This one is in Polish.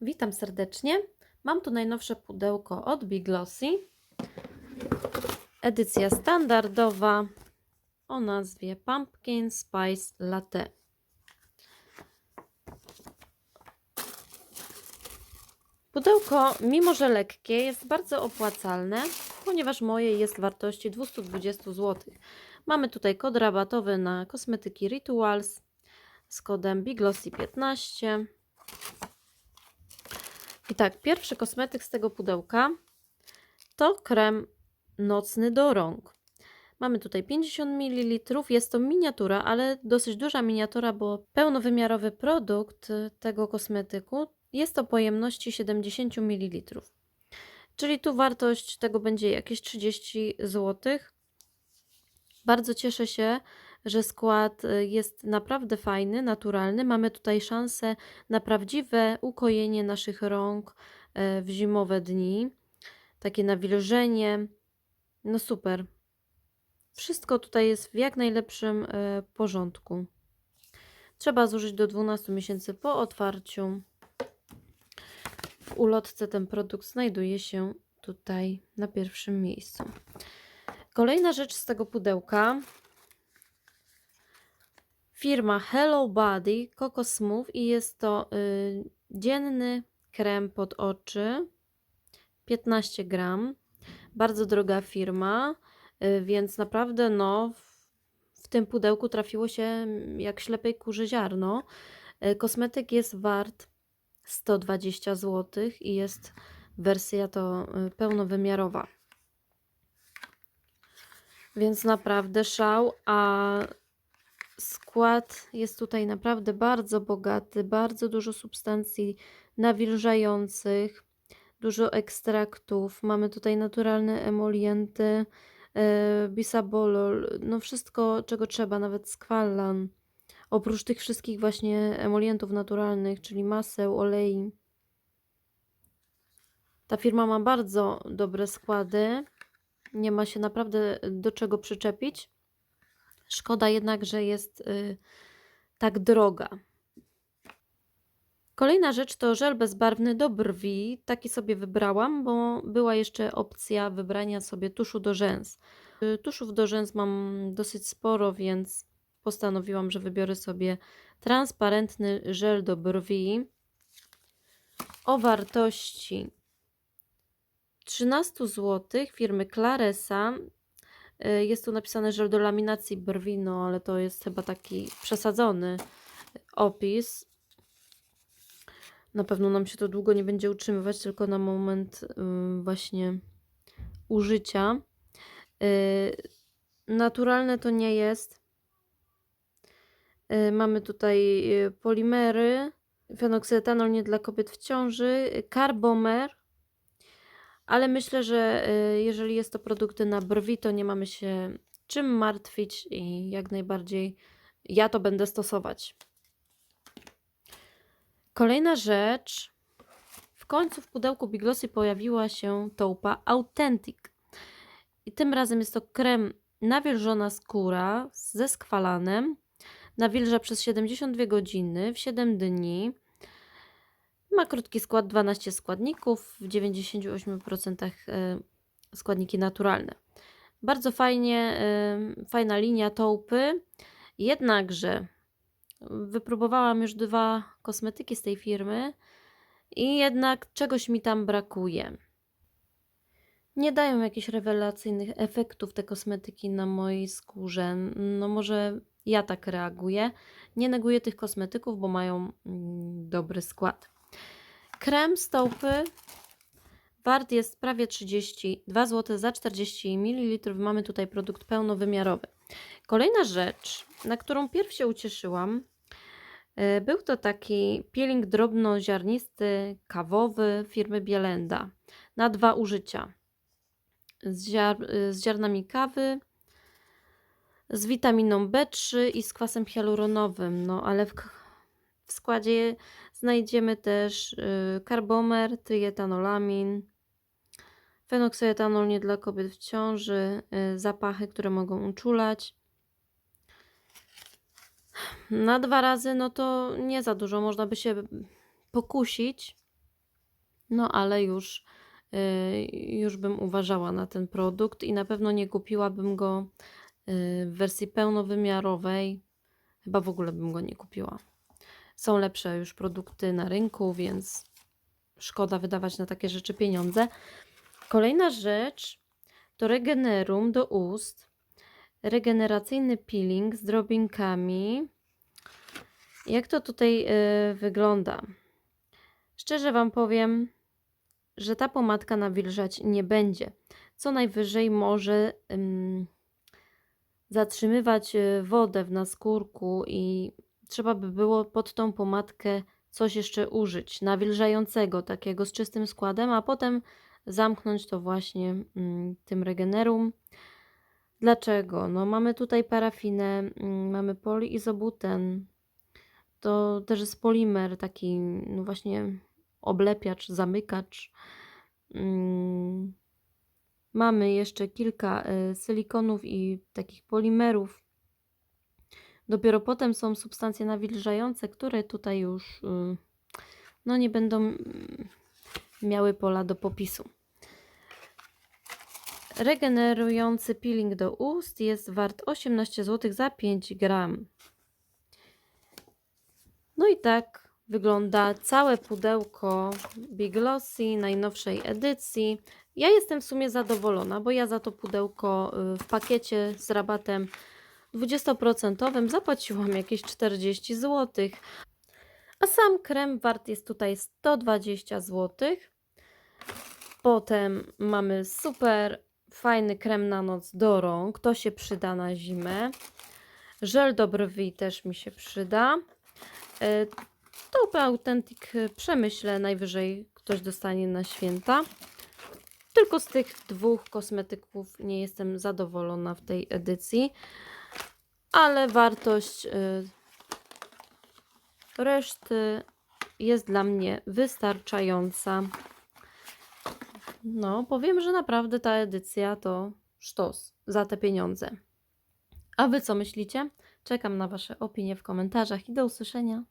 Witam serdecznie. Mam tu najnowsze pudełko od Biglossy. Edycja standardowa o nazwie Pumpkin Spice Latte. Pudełko, mimo że lekkie, jest bardzo opłacalne, ponieważ moje jest wartości 220 zł. Mamy tutaj kod rabatowy na kosmetyki Rituals z kodem Biglossy15. I tak, pierwszy kosmetyk z tego pudełka to krem nocny do rąk. Mamy tutaj 50 ml. Jest to miniatura, ale dosyć duża miniatura, bo pełnowymiarowy produkt tego kosmetyku jest o pojemności 70 ml. Czyli tu wartość tego będzie jakieś 30 zł. Bardzo cieszę się, że skład y, jest naprawdę fajny, naturalny. Mamy tutaj szansę na prawdziwe ukojenie naszych rąk y, w zimowe dni. Takie nawilżenie. No super. Wszystko tutaj jest w jak najlepszym y, porządku. Trzeba zużyć do 12 miesięcy po otwarciu. W ulotce ten produkt znajduje się tutaj na pierwszym miejscu. Kolejna rzecz z tego pudełka. Firma Hello Body Coco Smooth i jest to y, dzienny krem pod oczy. 15 gram. Bardzo droga firma, y, więc naprawdę no w, w tym pudełku trafiło się jak ślepej kurzy ziarno. Y, kosmetyk jest wart 120 zł i jest wersja to y, pełnowymiarowa. Więc naprawdę szał, a skład jest tutaj naprawdę bardzo bogaty, bardzo dużo substancji nawilżających, dużo ekstraktów. Mamy tutaj naturalne emolienty, e, bisabolol, no wszystko czego trzeba, nawet skwallan. Oprócz tych wszystkich właśnie emolientów naturalnych, czyli maseł, olei. Ta firma ma bardzo dobre składy. Nie ma się naprawdę do czego przyczepić. Szkoda jednak, że jest y, tak droga. Kolejna rzecz to żel bezbarwny do brwi. Taki sobie wybrałam, bo była jeszcze opcja wybrania sobie tuszu do rzęs. Y, Tuszów do rzęs mam dosyć sporo, więc postanowiłam, że wybiorę sobie transparentny żel do brwi o wartości 13 zł firmy Claresa. Y, Jest tu napisane żel do laminacji brwi, no ale to jest chyba taki przesadzony opis. Na pewno nam się to długo nie będzie utrzymywać, tylko na moment y, właśnie użycia. Y, Naturalne to nie jest. Mamy tutaj polimery, fenoksyetanol nie dla kobiet w ciąży, karbomer, ale myślę, że y, jeżeli jest to produkty na brwi, to nie mamy się czym martwić i jak najbardziej ja to będę stosować. Kolejna rzecz. W końcu w pudełku Biglossy pojawiła się taupa Authentic. I tym razem jest to krem nawilżona skóra ze skwalanem. Nawilża przez 72 godziny w 7 dni. Ma krótki skład, 12 składników, w 98% e, składniki naturalne. Bardzo fajnie, e, fajna linia taupy. Jednakże wypróbowałam już dwa kosmetyki z tej firmy i jednak czegoś mi tam brakuje. Nie dają jakichś rewelacyjnych efektów te kosmetyki na mojej skórze. No może ja tak reaguję. Nie neguję tych kosmetyków, bo mają mm, dobry skład. Krem z taupy wart jest prawie 32 zł za 40 ml. Mamy tutaj produkt pełnowymiarowy. Kolejna rzecz, na którą pierw się ucieszyłam, e, był to taki peeling drobnoziarnisty, kawowy firmy Bielenda na dwa użycia. Z, ziar z ziarnami kawy, z witaminą B3 i z kwasem hialuronowym. No ale w składzie znajdziemy też y, karbomer, trietanolamin, fenoksyetanol nie dla kobiet w ciąży, y, zapachy, które mogą uczulać. Na dwa razy, no to nie za dużo, można by się pokusić, No ale już, y, już bym uważała na ten produkt i na pewno nie kupiłabym go w wersji pełnowymiarowej. Chyba w ogóle bym go nie kupiła. Są lepsze już produkty na rynku, więc szkoda wydawać na takie rzeczy pieniądze. Kolejna rzecz to Regenerum do ust. Regeneracyjny peeling z drobinkami. Jak to tutaj y, wygląda? Szczerze Wam powiem, że ta pomadka nawilżać nie będzie. Co najwyżej może ym, zatrzymywać y, wodę w naskórku i trzeba by było pod tą pomadkę coś jeszcze użyć, nawilżającego, takiego z czystym składem, a potem zamknąć to właśnie mm, tym regenerum. Dlaczego? No mamy tutaj parafinę, mm, mamy poliizobuten, to też jest polimer, taki no właśnie oblepiacz, zamykacz. Mm, Mamy jeszcze kilka y, silikonów i takich polimerów. Dopiero potem są substancje nawilżające, które tutaj już y, no nie będą mm, miały pola do popisu. Regenerujący peeling do ust jest wart 18 zł za 5 gram. No i tak wygląda całe pudełko Big Glossy najnowszej edycji. Ja jestem w sumie zadowolona, bo ja za to pudełko y, w pakiecie z rabatem 20% zapłaciłam jakieś 40 zł. A sam krem wart jest tutaj 120 zł. Potem mamy super fajny krem na noc do rąk. To się przyda na zimę. Żel do brwi też mi się przyda. E, To Authentic przemyślę, najwyżej ktoś dostanie na święta. Tylko z tych dwóch kosmetyków nie jestem zadowolona w tej edycji, ale wartość y, reszty jest dla mnie wystarczająca. No, powiem, że naprawdę ta edycja to sztos za te pieniądze. A wy co myślicie? Czekam na Wasze opinie w komentarzach i do usłyszenia.